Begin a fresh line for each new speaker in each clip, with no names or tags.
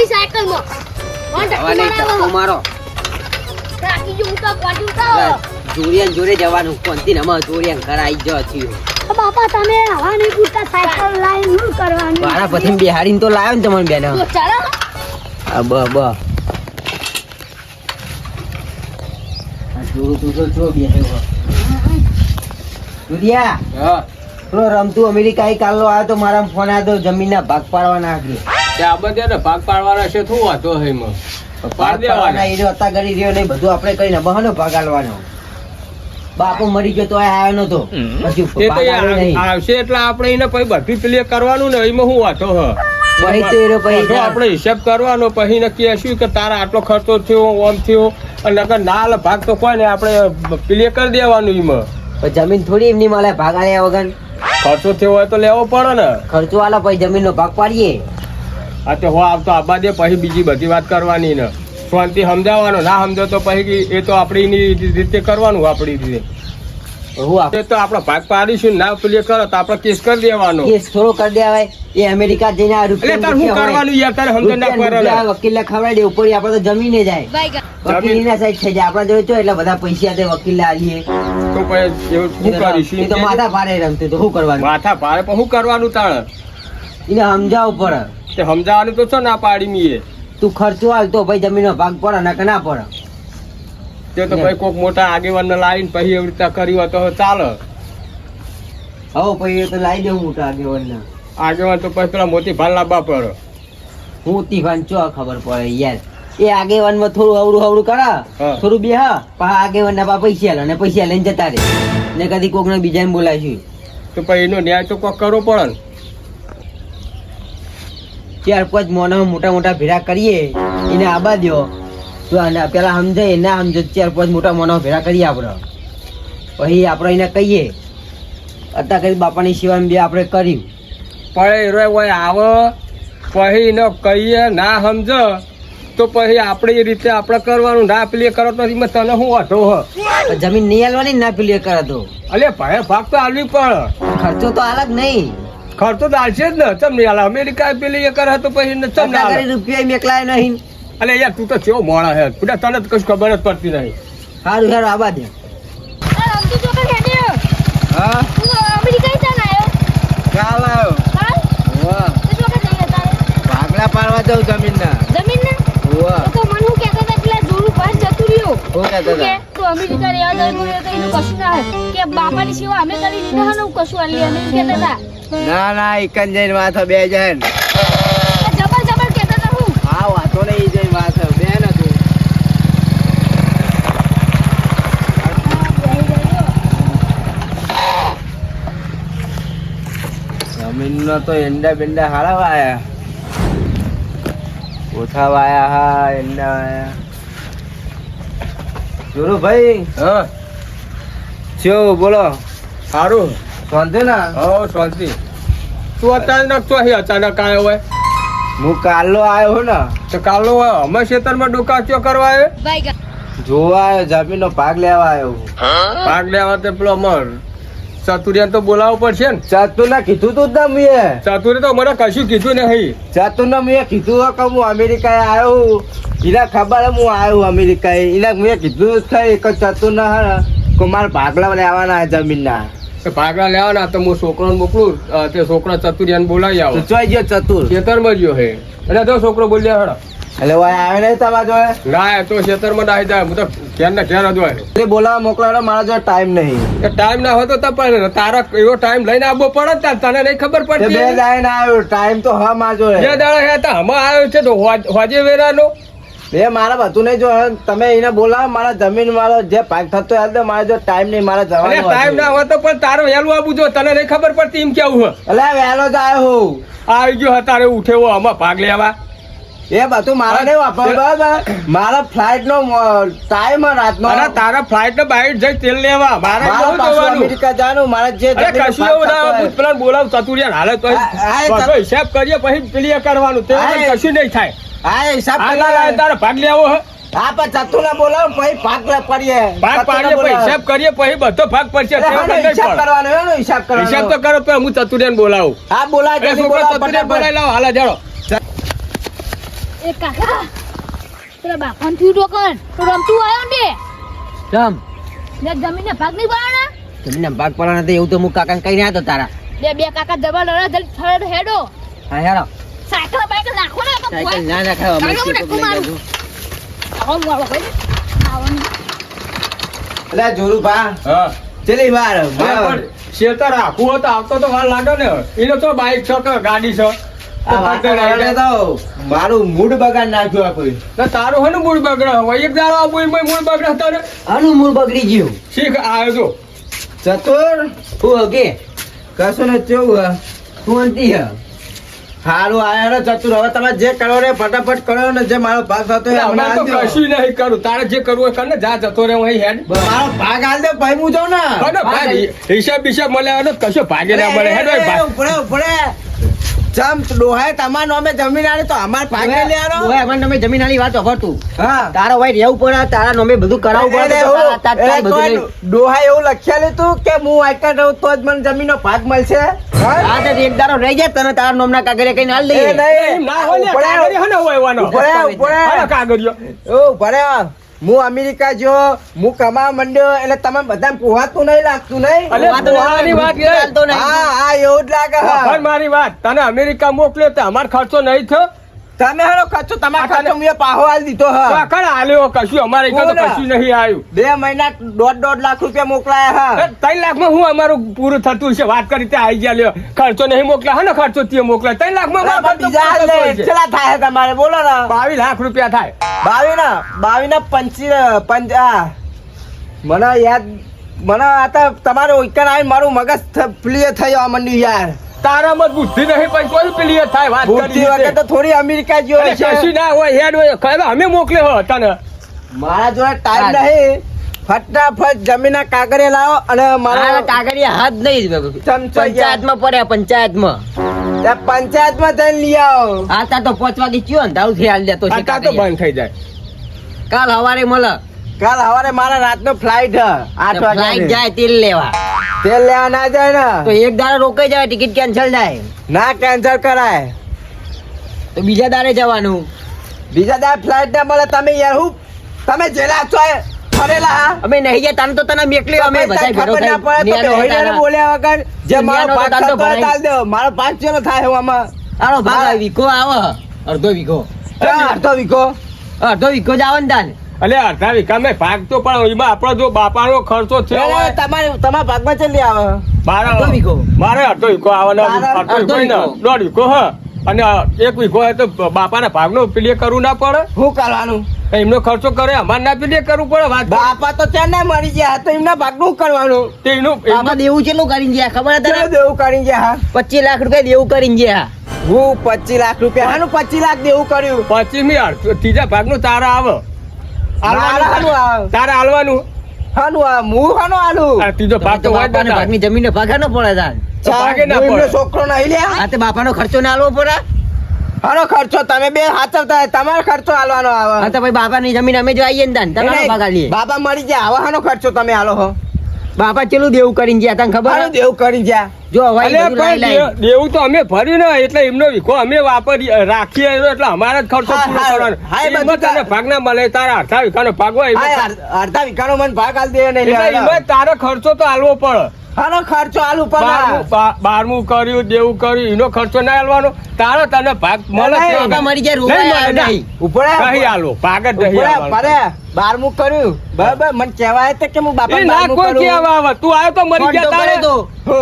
મારી સાયકલમાં
હવે નહીં
ધક્કો
મારો.
રાખી જો હું તો. પાટી ઉતારો.
જોડિયાન જોડે જવાનું કોનથી ને અમારે જોડિયાન ઘર આઈ જ થયું.
બાપા તમે હવા નહીં પૂછતા સાયકલ લાઈન શું કરવાનું?
મારા પછી બિહાડીને તો લાવ્યો ને તમને બેન.
ચાલો.
આ બ બ. આ જોડું તું તો જો બેહ્યો જોડિયા
હા.
રમતું અમેરિકા કાલનો આવ્યો તો મારા ફોન આવ્યો તો જમીનના ભાગ પાડવાના આગળ.
તે આ બધે ને ભાગ પાડવાના છે શું વાંધો છે એમાં? પાડી દેવાના.
એ હતા કરી રહ્યો નહીં બધું આપણે કરીને બહાનો ભાગ આલવાનો. બાપુ મરી ગયો તો આવ્યો નતો. પછી
આવશે એટલે આપણે એને પછી બધું ક્લિયર કરવાનું ને એમાં શું વાંધો હ
પછી તો એ પછી
આપણે હિસાબ કરવાનો પછી નક્કી હશું કે તારા આટલો ખર્ચો થયો ઓમ થયો અને નકર ના ભાગ તો કોઈ ને આપણે ક્લિયર કરી દેવાનું એમાં.
જમીન થોડી એમની મળે ભાગ આલ્યા વગર.
ખર્ચો થયો હોય તો લેવો પડે ને.
ખર્ચો આલો પછી જમીનનો ભાગ પાડીએ.
આ તો હો આવતો આબા દે પછી બીજી બધી વાત કરવાની ને. શાંતિ સમજાવવાનો ના સમજો તો પછી એ તો આપણી રીતે કરવાનું આપણી રીતે.
હું આપ-
તો આપણે ભાગ પાડીશું ના પેલી કરો તો આપણે કેસ કરી દેવાનો.
કેસ થોડો કરી દેવાય. એ અમેરિકા જઈને આ
એટલે
રૂપિયા
તાર શું કરવાનું યાર તારે સમજ ના પડે ને.
વકીલ ખવડાવી દે ઉપર આપણે તો જમીને જાય. વકીલ ના સાઈડ થઈ જાય. આપડે ચો એટલે બધા પૈસા દે વકીલ આલીએ.
તો પછી એવું શું કરીશું?
તો માથા ભારે રમતું તો શું કરવાનું?
માથા ભારે પણ શું કરવાનું તાણે?
એને સમજાવવું પડે.
તે સમજાવવાનું તો છે ના પાડી મીએ
તું ખર્ચો હાલ તો ભાઈ જમીનનો ભાગ પડે ને કે ના પડે.
તે તો ભાઈ કોક મોટા આગેવાન લાવીને પછી એવી રીતે કર્યું તો ચાલે.
હવે પછી એ તો લાવી દેવું મોટા આગેવાનને.
આગેવાન તો પછી પેલા મોતી ભાલ લાવવા પડે.
હું તીફાન ચો ખબર પડે યાર. એ આગેવાનમાં થોડું અવડું અવડું કરા. થોડું બે હા પા આગેવાન ના પા પૈસા લે અને પૈસા લઈને જતા રે ને કદી કોક ને બીજાને બોલાવીશું.
તો પછી એનો ન્યાય તો કોક કરવો પડે ને.
ચાર પાંચ મોના મોટા મોટા ભેળા કરીએ એને આબા દ્યો તો આને પેલા સમજાય ના સમજે ચાર પાંચ મોટા મોના ભેળા કરીએ આપણે. પછી આપણે એને કહીએ અત્યારે કરી બાપાની સિવાય બે આપણે કર્યું.
પણ એ રોય આવે પછી એને કહીએ ના સમજો તો પછી આપણે એ રીતે આપણે કરવાનું. ના પેલી કરો તો એમાં તને શું વાંધો હ?
જમીન નહીં હાલવાની ના પેલી કરો તો?
અલે ભાઈ ભાગ તો હાલવી પડે.
ખર્ચો તો અલગ નહીં.
ખર્ચો તો આવશે જ ને. તમને નહીં અમેરિકા પેલી એ કરે તો પછી એને ચમ ના
અત્યારે
હાલે
રૂપિયા મેકલાય નહીં.
અલે યાર તું તો કેવો મોડા હે બધા તને કશું ખબર જ પડતી નહીં.
સારું સારું આવા દે.
તો
હા
અમેરિકા ક્યાં આવ્યો? તો
ભાગલા પાડવા જાઉં જમીન ના
જમીન તો મને હું કહેતા હતા પેલા જોડું પાસ જતું રહ્યું. તું અમેરિકા રહેવા જાય કશું ના કે બાપાની સેવા અમે કરી દીધા હું કશું આલી અમે કહેતા હતા.
ના ના એકન જઈને માથા બે જાય
આ જબર જબર હતા હું.
હા વાતો નહીં જઈને માથા બે હતું. જમીનનો તો એંડા બેંડા હારા વાયા ઓછા વાયા હા એંડા વાયા. જોરુ ભાઈ? હા. ચો બોલો. સારું શાંતિ ના? હો શાંતિ. તું અચાનક તો અહીં અચાનક આવ્યો હોય. હું કાલો આવ્યો ને. તો કાલો અમે ખેતરમાં ડોકાચો કરવા આવ્યો?
ભાઈ
જોવા આવ્યો જમીનનો ભાગ લેવા આવ્યો ભાગ લેવા તે પેલો અમર ચતુરિયાને તો બોલાવવું પડશે ને.
ચાતુ ના કીધું તું જ મેં
ચતુરે તો મને કશું કીધું નહીં.
ચાતુ ના મેં કીધું હે કે હું અમેરિકા આવ્યો એના ખબર હું આવ્યો અમેરિકા એના મેં કીધું જ થઈ કે ચાતુ ના હે કે મારે ભાગલા લેવાના હે ના
કે લેવાના તો હું છોકરાને મોકલું તે છોકરા ચતુરિયાને બોલાવી આવો.
ચોઈ ગયો ચતુર?
ખેતરમાં ગયો હે. એટલે તો છોકરો બોલ્યા હડા.
એટલે ભાઈ આવે નહીં તમારા જોડે?
ના તો ખેતરમાં નાહી જાય. હું તો ઘેર ને ઘેર જ હોય.
એટલે બોલાવા મોકલાવાનો મારા જોડે ટાઈમ નહીં.
એ ટાઈમ ના હોય તો તપાસ. તારા એવો ટાઈમ લઈને આવવો પડે ને તને નહીં ખબર
પડે બે ના આવ્યો ટાઈમ તો હા મારા
બે
જોડે
દાડા હે તો હમણાં આવ્યો છે તો હોજે વેરાનો.
બે મારા બધું નહીં જો તમે એને બોલાવો મારા જમીન વાળો જે પાક થતો હાલ તો મારે જો ટાઈમ નહીં મારા જવાનું
ટાઈમ ના. હોય તો પણ તારો વહેલું આવું જો તને નહીં ખબર પડતી એમ કેવું હોય.
એટલે વહેલો જ આવ્યો હું.
આવી ગયો તારે ઉઠેવો આમાં ભાગ લેવા
એ બધું મારા નહીં વાપરવા મારા ફ્લાઇટ નો ટાઈમ રાત
નો તારા ફ્લાઇટ નો બાઈટ જઈ તેલ લેવા મારે
અમેરિકા જવાનું મારે જે
કશું
ભાગ
એવું ના
થતો
હોય.
હોય.
પેલા બોલાવ ચતુરિયાને હાલે તો હિસાબ કરીએ પછી ક્લિયર કરવાનું. તે કશું નહીં થાય.
હા હિસાબ
આ લાય તારે ભાગ લેવો હે?
હા પણ ચતુલા બોલાવો પછી ભાગ પડીએ.
ભાગ પાડીએ પછી હિસાબ કરીએ પછી બધો ભાગ પડશે.
હિસાબ કરવાનો એનો હિસાબ કરવાનો.
હિસાબ તો કરો તો હું ચતુરિયાને બોલાવું.
હા બોલાય
એ
જલ્દી બોલાવો ફટાફટ.
બોલાવી લાવો. હાલે જાડો
એ કાકા પેલા બાપાને થયું તો તો રમતું આવ્યો ને?
ચમ
ને જમીનને ભાગ નહીં પાડવાના?
તમને ભાગ પડવાના તો એવું તો હું કાકાને કઈ રહ્યા તો તારા.
બે બે કાકા દબા લડા જલ્દી થડે હેડો.
હા હેડો.
સાયકલ બાયકલ નાખો ને તો
સાયકલ ના નાખાય અમે
સાયકલ
લઈ
નાખું આવો મોળો ભાઈ. આવવાનું
એટલે જોરું
હા.
ચલી વાર
શેતર આખું હોય આવતો તો વાર લાગે ને. એનો તો બાઈક છે કે ગાડી છે?
મારું મૂડ બગાડ નાખ્યું આ કોઈ.
તારું હોય મૂડ મૂળ બગડે હોય એક દાડો આ મૂળ મૂળ બગડે તારે?
આનું મૂળ બગડી ગયું.
શીખ આવ્યો તો
ચતુર
હું હગે.
કશું ને કેવું હે
અંતી હે.
હારું આયા જતું હવે તમે જે કરો ને ફટાફટ કરો ને જે મારો ભાગ થતો.
કશું નહીં કરું. તારે જે કરવું હોય કર ને. જા જતો રહે અહીં હેડ.
મારો ભાગ હાલ દે ભાઈ હું જાઉં ને.
હિસાબ બિસાબ મળ્યા કશો ભાગે ના મળે. હેડ ભાઈ.
ઉપડે ઉપડે. ચમ ડોહાએ તમાર નામે જમીન આલી તો અમાર ભાગ નહીં લેવાનો.
ઓય, અમને તમે જમીન આલી વાત સાંભળતું
હા.
તારો ભાઈ રહેવું પડે તારા નોમે બધું કરાવવું પડે
એવું-
તારા તાત્કાલિક બધું
ડોહાએ એવું લખેલું હતું કે હું આઈકા રહું તો જ મને જમીનનો ભાગ મળશે. હા?
એક દાડો રહી જાય તને તારા નોમના કાગળિયા કઈને હાલ દઈએ.
નહીં.
ના હોય ને
ઉપડે,
કાગળિયો. હોય.
ઓ. હું અમેરિકા જો હું કમાવા માંડ્યો એટલે તમે બધા પોહાતું નહીં લાગતું નહીં
અલે,
વાત તો
પોહાની વાત નહીં.
હા હા એવું જ લાગે હા.
મારી વાત તને અમેરિકા મોકલ્યો તો અમાર ખર્ચો નહીં થયો
તમે હેડો કચ્છો તમારો ખાતે મેં પાહો આલ દીધો હા.
કણ આલ્યો? કશું અમારે તો કશું નહીં આવ્યું
બે મહિના દોઢ દોઢ લાખ રૂપિયા મોકલાયા હા.
ત્રણ લાખમાં હું અમારું પૂરું થતું છે વાત કરી ત્યાં આવી ગયા લ્યો. ખર્ચો નહીં મોકલા. હા ને ખર્ચો તે મોકલા. ત્રણ લાખમાં માં
બીજા હાલ. કેટલા થાય તમારે બોલો ને.
બાવીસ લાખ રૂપિયા થાય.
બાવી ના બાવી ના પંચી પંચ મને યાદ મને આ તમારો ઉકેલ આવીને મારું મગજ પ્રિય થયો આ મંડ્યું યાર.
તારામાં બુદ્ધિ નહીં પણ કોઈ પેલી થાય વાત કરી
વખતે તો થોડી અમેરિકા જેવો છે.
કશું ના હોય હેડ હોય. ખરે અમે મોકલ્યો હો તને.
મારા જોડે ટાઈમ નહીં. ફટાફટ જમીનના કાગળે લાવો અને મારા
કાગળિયા હાથ નહીં પંચાયતમાં પડ્યા પંચાયતમાં.
પંચાયતમાં જઈને લઈ આવો.
આ તો પાંચ વાગે ચિયો ને તારું થી હાલ દેતો છે
તો બંધ થઈ જાય.
કાલ સવારે મળે.
કાલ સવારે મારા રાતનો ફ્લાઇટ હ. આઠ
ફ્લાઇટ
વાગે
જાય તેલ લેવા.
તેલ લેવા ના જાય
તો એક દાડે રોકાઈ જાય ટિકિટ કેન્સલ થાય.
ના કેન્સલ કરાય.
તો બીજા દાડે જવાનું.
બીજા દાડે ફ્લાઇટ ના મળે તમે યાર હું તમે જેલા છો ફરેલા
અમે નહીં ગયા તાન તો તને મેકલી અમે બધા ભેરો
ના પડે તો
નિયાનો
ડોહીને
હેઠાના.
બોલ્યા વગર જે મારો ભાગ
તો
દેવો. મારો ભાગ ચેલો થાય આમાં.
ભાગ વીઘો આવે અડધો વીઘો.
ક્યાં અડધો વિકો
અડધો વિકો જ આવે ને તાન.
અલે અડધા વીઘા મેં ભાગ તો પણ એમાં આપણો જો બાપાનો ખર્ચો થયો હોય.
તમારે તમારા ભાગમાં ચેલી આવે.
મારા
અડધો વીઘો.
મારે અડધો વીઘો આવવાનો. અડધો વીઘો. દોઢ વીઘો હા. અને એક વીઘો હોય તો બાપાના ભાગનો પેલી કરવું ના પડે?
શું કરવાનું?
એમનો ખર્ચો કરે અમારે ના પીલે કરવું પડે? વાત
બાપા તો ત્યાં ના મરી ગયા તો એમના ભાગનું કરવાનું?
તે એનું
બાપા દેવું કેટલું કરીને ગયા? ખબર તને?
દેવું કરી ગયા
પચીસ લાખ રૂપિયા દેવું કરી ગયા.
હું પચીસ લાખ રૂપિયા હાનું પચીસ લાખ દેવું કર્યું.
પચીસ મી ત્રીજા ભાગનું તારા આવે
મારા હાનું
હાલવાનું
આવે
તારે હાલવાનું?
હાનું આ હું હાનું આલું
આ ત્રીજો ભાગ તો ને
ભાગની જમીનનો ભાગ ન પડે
તાર. ભાગે ના પડે.
છોકરો ના લ્યા
આ તે બાપાનો ખર્ચો ના આલવો પડે?
હાનો ખર્ચો તમે બે હાચવતા તમારો ખર્ચો હાલવાનો આવે.
હા તો ભાઈ બાપાની જમીન અમે જો આવીએ ને તાન તમારો ભાગ આલીએ
બાપા મરી જાય આવા હાનો ખર્ચો તમે હાલો હો.
બાપા ચેલું દેવું કરીને ગયા તને ખબર
દેવું કરી ગયા.
જો
દેવું તો અમે ભર્યું ને એટલે એમનો વીઘો અમે વાપરી રાખીએ એટલે અમારા જ ખર્ચો પૂરો કરવાનો. તને ભાગ ના મળે તારા અડધા વીઘાનો ભાગ હોય
અડધા વીઘાનો મને ભાગ આલ દે નહીં
એટલે તારો ખર્ચો તો આલવો પડે.
હાનો ખર્ચો આલુ
બારમું
પણ
બારમું કર્યું દેવું કર્યું એનો ખર્ચો ના આલવાનો. તારો તને ભાગ મળે
મરી જાય
મળે,
નહીં.
ઉપડે
નહીં આલો ભાગ જ નહીં
બારમું કર્યું. બરાબર? મને કહેવાય તો કે હું બાપા
ના કોઈ
કરું.
કહેવા આવે તું આવ્યો તો મરી ગયા તારે?
તો.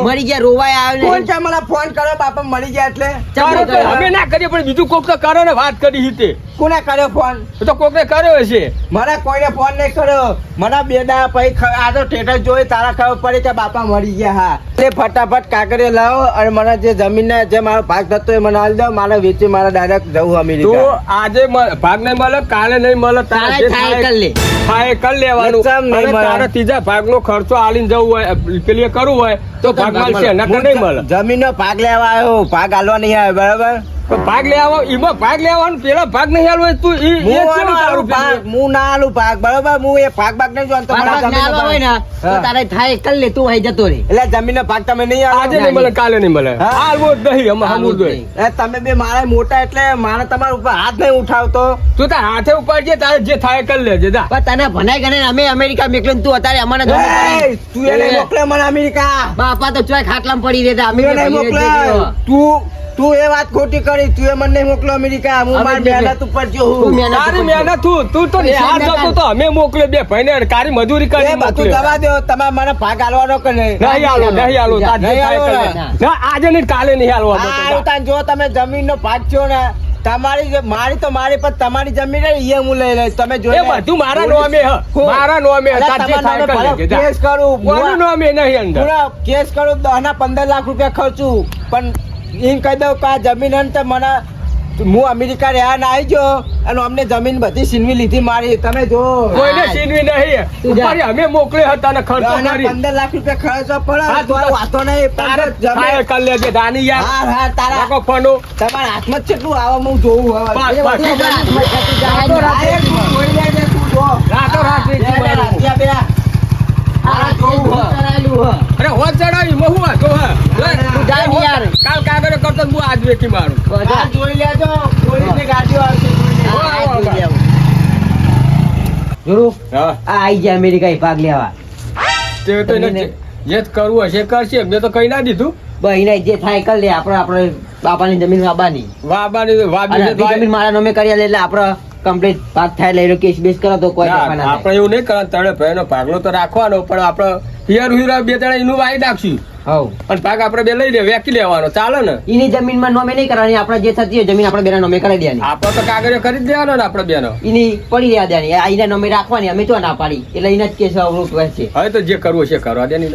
મરી ગયા રોવાય આવે
કોણ કે મને ફોન કર્યો? બાપા મરી ગયા એટલે?
ચાલો તો અમે ના કરીએ પણ બીજું કોક તો કરો ને વાત કરી હતી.
કોને કર્યો ફોન?
તો કોકને કર્યો હશે.
મને કોઈને ફોન નહીં કર્યો. મને બે દા પછી આ તો ઠેઠર જોઈ તારા ખબર પડી કે બાપા મરી ગયા હા. એટલે ફટાફટ કાગળે લાવો અને મને જે જમીન જે મારો ભાગ થતો એ મને હાલ દો મારે વેચી મારે ડાયરેક્ટ જવું અમેરિકા
તું આજે ભાગ નહીં મળે કાલે નહીં મળે તારે
થાય કર લે.
થાય એ કરી લેવાનું અને. તારે ત્રીજા ભાગનો ખર્ચો આલીને જવું હોય પેલી કરવું હોય તો ભાગ મળશે નકર નહીં મળે.
જમીન નો ભાગ લેવા આવ્યો ભાગ આલવા નહીં આવ્યો બરાબર?
તો ભાગ લે આવો, ઈમાં ભાગ લે આવો પેલા ભાગ નહીં આલવો તું ઈ એ
હું ના આલું ભાગ બરાબર? હું એ ભાગ ભાગ નહીં જોતો
હોય ને તો તારે થાય કલ લે તું અહીં જતો રે
એટલે જમીનનો ભાગ તમે નહીં આલો.
આજે નહીં મળે કાલે નહીં મળે. આલવો જ નહીં અમે હમું
જ નહીં.
એ તમે બે મારા મોટા એટલે મારે તમારા ઉપર હાથ નહીં ઉઠાવતો.
તું તાર હાથે ઉપર જે તારે જે થાય કલ લેજે જા
પણ તને ભણાઈ ગણે અમે અમેરિકા મેકલે તું અત્યારે અમારે
તું એને મોકલે મને અમેરિકા.
બાપા તો ચોય ખાટલામાં પડી રહેતા. અમે
નહીં એને તું તું એ વાત ખોટી કરી. તું એ મને નહીં મોકલો અમેરિકા. હું મારી મહેનત ઉપર
તું હું.
તારી મહેનત તું તું તો
નિહાર
જતો તો અમે મોકલે બે ભાઈને કારી મજૂરી કરી
બધું
મોકલે.
દવા દો. તમારે મને ભાગ આલવાનો કે નહીં?
નહીં આલો નહીં આલો તાર
નહીં આલો
આજે નહીં કાલે નહીં
આલવાનો
જા.
જો તમે જમીનનો ભાગ છો ને તમારી મારી તો મારી પર તમારી જમીન રહી એ હું લઈ લઈશ. તમે જોઈ
બધું મારા નોમે મારા નોમે.
કેસ કરું
કોનું નોમે નહીં અંદર?
કેસ કરું દસ ના પંદર લાખ રૂપિયા ખર્ચું. પણ એમ કહી દઉં કે આ જમીન મને હું અમેરિકા રહ્યા ના આવી ગયો અને અમને જમીન બધી છીનવી લીધી મારી. તમે જો.
કોઈને છીનવી નહીં.
તું
અમે મોકલે હતા ને ખર્ચો કરી
પંદર લાખ રૂપિયા ખર્ચો પડે.
તું
વાતો નહીં
તારે
જમીન
કરી લેજે દાની યાર.
હા હા તારા
નાખો ફોનો
તમારા હાથમાં કેટલું આવે હું જોઉં હવે.
રાતો. રાત. રાતો રાત
બે,
મારું.
આ જોઉં.
અરે હોત ચડાવી એમાં હું વાંધો હે? લે,
તું જા ને યાર.
કાલ કાગળ કરતો ને હું આજ વેચી મારું
જોઈ લેજો. પોલીસની ગાડીઓ આવશે.
જોરું?
હા.
આઈ જાય અમેરિકા ભાગ લેવા.
તે તો એને જે- જે કરવું હશે કરશે. મેં તો કઈ ના દીધું.
બસ જે થાય કર લે. આપણે આપણે બાપાની જમીન વાબાની.
વાબાની વાબી
જમીન મારા નામે કરી એટલે આપણે કમ્પ્લીટ ભાગ થાય એટલે કેસ બેસ કરો તો કોઈ
ના, આપણે એવું નહીં કરવાનું. તળે ભાઈનો ભાગલો તો રાખવાનો પણ આપણે હિયર હુયર બે ત્રણ એનું વાઈ નાખશું.
હવ
પણ ભાગ આપણે બે લઈ લે વેકી લેવાનો. ચાલે ને?
એની જમીનમાં નોમે નહીં કરવાની આપણે જે થતી હોય જમીન આપણે બેના નોમે કરી દેવાની.
આપણે તો કાગળિયો કરી દેવાનો ને આપણે બેનો.
એની પડી રહ્યા દેવાની. આ એના નોમે રાખવાની અમે તો ના પાડી. એટલે એને જ કેસ અવરોધ છે
હવે તો જે કરવું છે કરવા દે નહીં